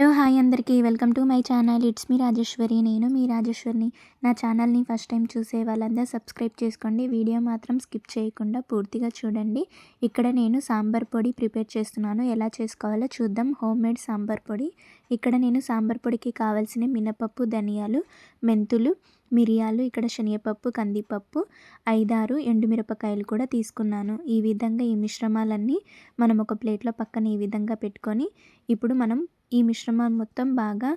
Hello hi అందరికీ welcome to my channel. It's me Rajeshwari. నేను మీ రాజేశ్వరిని. నా ఛానల్ని ఫస్ట్ టైం చూసే వాళ్ళందరూ సబ్స్క్రైబ్ చేసుకోండి. వీడియో మాత్రం స్కిప్ చేయకుండా పూర్తిగా చూడండి. ఇక్కడ నేను సాంబార్ పొడి ప్రిపేర్ చేస్తున్నాను. ఎలా చేసుకోవాలో చూద్దాం. హోమ్ మేడ్ సాంబార్ పొడి. ఇక్కడ నేను సాంబార్ పొడికి కావాల్సిన మినపప్పు ధనియాలు మెంతులు మిరియాలు ఇక్కడ శనగపప్పు కందిపప్పు ఐదారు ఎండుమిరపకాయలు కూడా తీసుకున్నాను. ఈ విధంగా ఈ మిశ్రమాలన్నీ మనం ఒక ప్లేట్లో పక్కన ఈ విధంగా పెట్టుకొని ఇప్పుడు మనం ఈ మిశ్రమం మొత్తం బాగా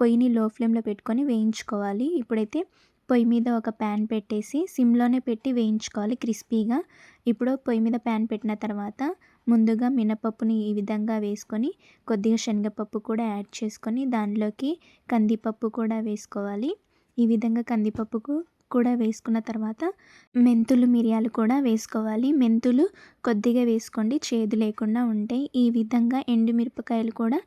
పొయ్యిని లో ఫ్లేమ్లో పెట్టుకొని వేయించుకోవాలి. ఇప్పుడైతే పొయ్యి మీద ఒక ప్యాన్ పెట్టేసి సిమ్లోనే పెట్టి వేయించుకోవాలి క్రిస్పీగా. ఇప్పుడు పొయ్యి మీద ప్యాన్ పెట్టిన తర్వాత ముందుగా మినపప్పుని ఈ విధంగా వేసుకొని కొద్దిగా శనగపప్పు కూడా యాడ్ చేసుకొని దానిలోకి కందిపప్పు కూడా వేసుకోవాలి. ఈ విధంగా కందిపప్పుకు కూడా వేసుకున్న తర్వాత మెంతులు మిరియాలు కూడా వేసుకోవాలి. మెంతులు కొద్దిగా వేసుకోండి. చేదు లేకుండా ఉంటాయి. ఈ విధంగా ఎండుమిరపకాయలు కూడా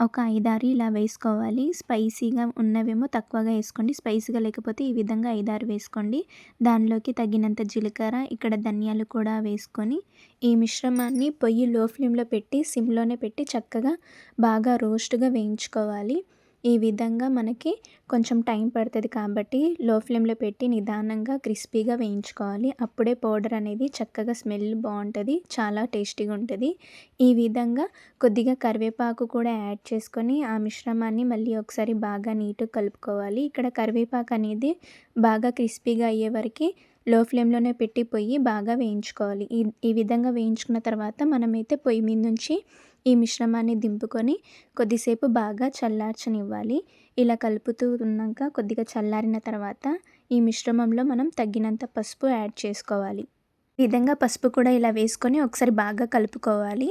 ఒక ఐదారు ఇలా వేసుకోవాలి. స్పైసీగా ఉన్నవేమో తక్కువగా వేసుకోండి. స్పైసీగా లేకపోతే ఈ విధంగా ఐదారు వేసుకోండి. దానిలోకి తగినంత జీలకర్ర ఇక్కడ ధనియాలు కూడా వేసుకొని ఈ మిశ్రమాన్ని పొయ్యి లో ఫ్లేమ్లో పెట్టి సిమ్లోనే పెట్టి చక్కగా బాగా రోస్ట్గా వేయించుకోవాలి. ఈ విధంగా మనకి కొంచెం టైం పడుతుంది కాబట్టి లో ఫ్లేమ్లో పెట్టి నిదానంగా క్రిస్పీగా వేయించుకోవాలి. అప్పుడే పౌడర్ అనేది చక్కగా స్మెల్ బాగుంటుంది చాలా టేస్టీగా ఉంటుంది. ఈ విధంగా కొద్దిగా కరివేపాకు కూడా యాడ్ చేసుకొని ఆ మిశ్రమాన్ని మళ్ళీ ఒకసారి బాగా నీట్గా కలుపుకోవాలి. ఇక్కడ కరివేపాకు అనేది బాగా క్రిస్పీగా అయ్యే వరకు లో ఫ్లేమ్లోనే పెట్టి పొయ్యి బాగా వేయించుకోవాలి. ఈ ఈ విధంగా వేయించుకున్న తర్వాత మనమైతే పొయ్యి మీద నుంచి ఈ మిశ్రమాన్ని దింపుకొని కొద్దిసేపు బాగా చల్లార్చనివ్వాలి. ఇలా కలుపుతూ ఉన్నాక కొద్దిగా చల్లారిన తర్వాత ఈ మిశ్రమంలో మనం తగినంత పసుపు యాడ్ చేసుకోవాలి. ఈ విధంగా పసుపు కూడా ఇలా వేసుకొని ఒకసారి బాగా కలుపుకోవాలి.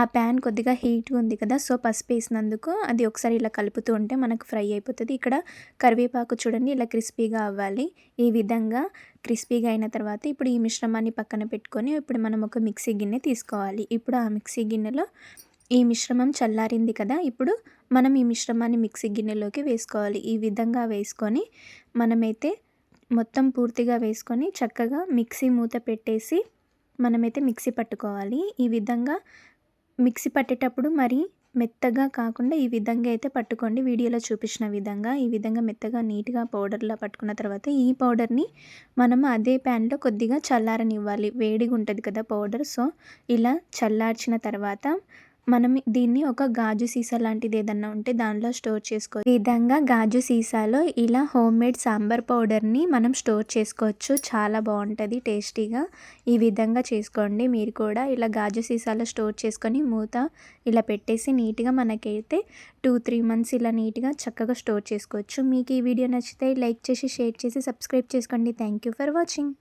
ఆ ప్యాన్ కొద్దిగా హీట్గా ఉంది కదా సో పసుపు వేసినందుకు అది ఒకసారి ఇలా కలుపుతూ ఉంటే మనకు ఫ్రై అయిపోతుంది. ఇక్కడ కరివేపాకు చూడండి ఇలా క్రిస్పీగా అవ్వాలి. ఈ విధంగా క్రిస్పీగా అయిన తర్వాత ఇప్పుడు ఈ మిశ్రమాన్ని పక్కన పెట్టుకొని ఇప్పుడు మనం ఒక మిక్సీ గిన్నె తీసుకోవాలి. ఇప్పుడు ఆ మిక్సీ గిన్నెలో ఈ మిశ్రమం చల్లారింది కదా ఇప్పుడు మనం ఈ మిశ్రమాన్ని మిక్సీ గిన్నెలోకి వేసుకోవాలి. ఈ విధంగా వేసుకొని మనమైతే మొత్తం పూర్తిగా వేసుకొని చక్కగా మిక్సీ మూత పెట్టేసి మనమైతే మిక్సీ పట్టుకోవాలి. ఈ విధంగా మిక్సీ పట్టేటప్పుడు మరి మెత్తగా కాకుండా ఈ విధంగా అయితే పట్టుకోండి. వీడియోలో చూపించిన విధంగా ఈ విధంగా మెత్తగా నీట్గా పౌడర్లా పట్టుకున్న తర్వాత ఈ పౌడర్ని మనం అదే ప్యాన్లో కొద్దిగా చల్లారనివ్వాలి. వేడిగా ఉంటుంది కదా పౌడర్. సో ఇలా చల్లార్చిన తర్వాత మనం దీన్ని ఒక గాజు సీసా లాంటిది ఏదన్నా ఉంటే దానిలో స్టోర్ చేసుకో విధంగా గాజు సీసాలో ఇలా హోమ్ మేడ్ సాంబార్ పౌడర్ని మనం స్టోర్ చేసుకోవచ్చు. చాలా బాగుంటుంది టేస్టీగా. ఈ విధంగా చేసుకోండి. మీరు కూడా ఇలా గాజు సీసాలో స్టోర్ చేసుకొని మూత ఇలా పెట్టేసి నీట్గా మనకైతే టూ త్రీ మంత్స్ ఇలా నీట్గా చక్కగా స్టోర్ చేసుకోవచ్చు. మీకు ఈ వీడియో నచ్చితే లైక్ చేసి షేర్ చేసి సబ్స్క్రైబ్ చేసుకోండి. Thank you for watching.